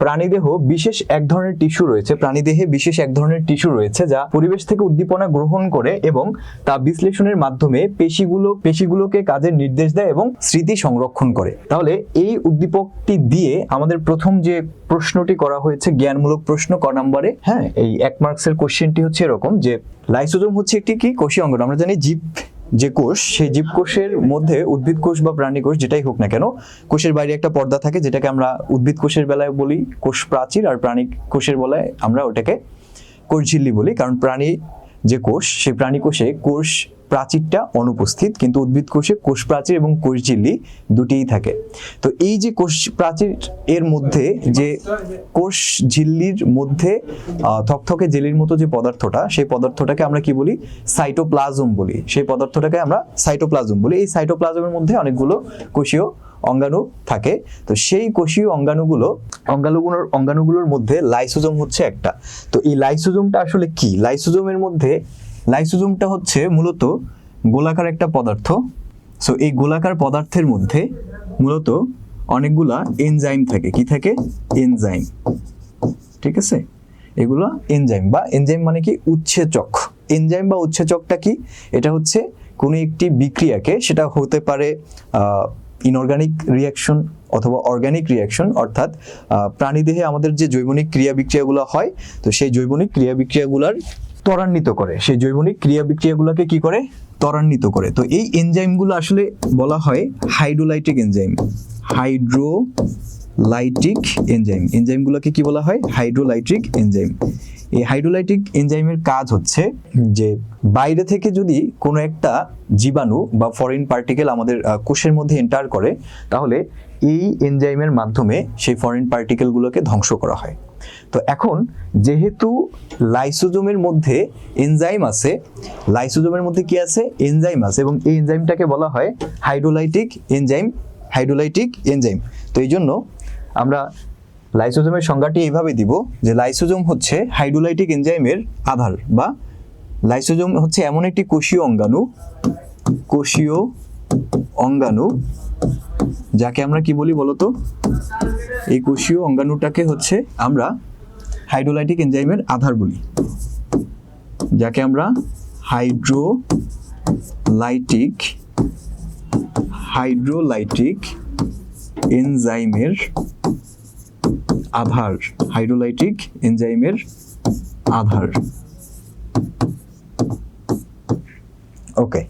প্রাণীদেহ বিশেষ এক ধরনের টিস্যু রয়েছে, প্রাণীদেহে বিশেষ এক ধরনের টিস্যু রয়েছে যা পরিবেশ থেকে উদ্দীপনা গ্রহণ করে এবং তা বিশ্লেষণের মাধ্যমে পেশিগুলো, পেশিগুলোকে কাজের নির্দেশ দেয় এবং স্মৃতি সংরক্ষণ করে। তাহলে এই উদ্দীপকটি দিয়ে আমাদের প্রথম যে প্রশ্নটি করা হয়েছে, জ্ঞানমূলক প্রশ্ন ক নম্বরে হ্যাঁ? এই এক মার্কসের কোশ্চেনটি হচ্ছে এরকম যে লাইসোজোম হচ্ছে একটি কি? কোষীয় অঙ্গন। আমরা জানি জীব যে কোষ, সেই জীবকোষের মধ্যে উদ্ভিদ কোষ বা প্রাণী কোষ যেটাই হোক না কেন, কোষের বাইরে একটা পর্দা থাকে যেটাকে আমরা উদ্ভিদ কোষের বেলায় বলি, কোষ প্রাচীর, আর প্রাণী কোষের বেলায় আমরা ওটাকে কোষ ঝিল্লি বলি। কারণ প্রাণী যে কোষ, সেই প্রাণী কোষে কোষ প্রাচীরটা অনুপস্থিত, কিন্তু উদ্ভিদ কোষে কোষ প্রাচীর এবং কোষ ঝিল্লি দুটিই থাকে। তো এই যে কোষ প্রাচীর এর মধ্যে যে কোষ ঝিল্লির মধ্যে থকথকে জেলির মতো যে পদার্থটা, সেই পদার্থটাকে আমরা কি বলি? সাইটোপ্লাজম বলি। সেই পদার্থটাকে আমরা সাইটোপ্লাজম বলি। এই সাইটোপ্লাজমের মধ্যে অনেকগুলো কোষীয় অঙ্গাণু থাকে। তো সেই কোষীয় অঙ্গাণুগুলো অঙ্গাণুগুলোর অঙ্গাণুগুলোর মধ্যে লাইসোজোম হচ্ছে একটা। তো এই লাইসোজোমটা আসলে কি? লাইসোজোমের মধ্যে লাইসোজোমটা হচ্ছে মূলত গোলাকার একটা পদার্থ। সো এই গোলাকার পদার্থের মধ্যে মূলত অনেকগুলা এনজাইম থাকে। কি থাকে? এনজাইম ঠিক আছে? এগুলো এনজাইম বা এনজাইম মানে কি? উৎসেচক। এনজাইম বা উৎসেচকটা কি? এটা হচ্ছে কোনো একটি বিক্রিয়াকে, সেটা হতে পারে ইনঅর্গানিক রিয়াকশন অথবা অর্গানিক রিয়াকশন অর্থাৎ প্রাণীদেহে আমাদের যে জৈবনিক ক্রিয়া বিক্রিয়াগুলো হয়, তো সেই জৈবনিক ক্রিয়া বিক্রিয়াগুলোর ত্বরান্বিত করে। সেই জৈবনিক ক্রিয়া বিক্রিয়াগুলোকে কি করে? ত্বরান্বিত করে। তো এই এনজাইমগুলো আসলে বলা হয় hydrolytic enzyme hydrolytic enzyme এনজাইমগুলোকে কি বলা হয়? হাইড্রোলাইটিক এনজাইম এই হাইড্রোলাইটিক এনজাইমের কাজ হচ্ছে যে, বাইরে থেকে যদি কোনো একটা জীবাণু বা ফরেন পার্টিকেল আমাদের কোষের মধ্যে এন্টার করে, তাহলে এই এনজাইমের মাধ্যমে সেই ফরেন পার্টিকেলগুলোকে ধ্বংস করা হয়। তো এখন যেহেতু লাইসোজোমের মধ্যে এনজাইম আছে, লাইসোজোমের মধ্যে কি আছে? এনজাইম আছে এবং এই এনজাইমটাকে বলা হয় হাইড্রোলাইটিক এনজাইম হাইড্রোলাইটিক এনজাইম। তো এই জন্য আমরা লাইসোজোমের সংজ্ঞাটি এইভাবে দিব যে লাইসোজোম হচ্ছে হাইড্রোলাইটিক এনজাইমের আধার বা লাইসোজোম হচ্ছে এমন একটি কোষীয় অঙ্গাণু কোষীয় অঙ্গাণু যাকে আমরা কি বলি বলতো? এই কোষীয় অঙ্গাণুটাকে হচ্ছে আমরা হাইড্রোলাইটিক এনজাইমের আধার বলি। যাকে আমরা হাইড্রোলাইটিক হাইড্রোলাইটিক এনজাইমের আধার, হাইড্রোলাইটিক এনজাইমের আধার। ওকে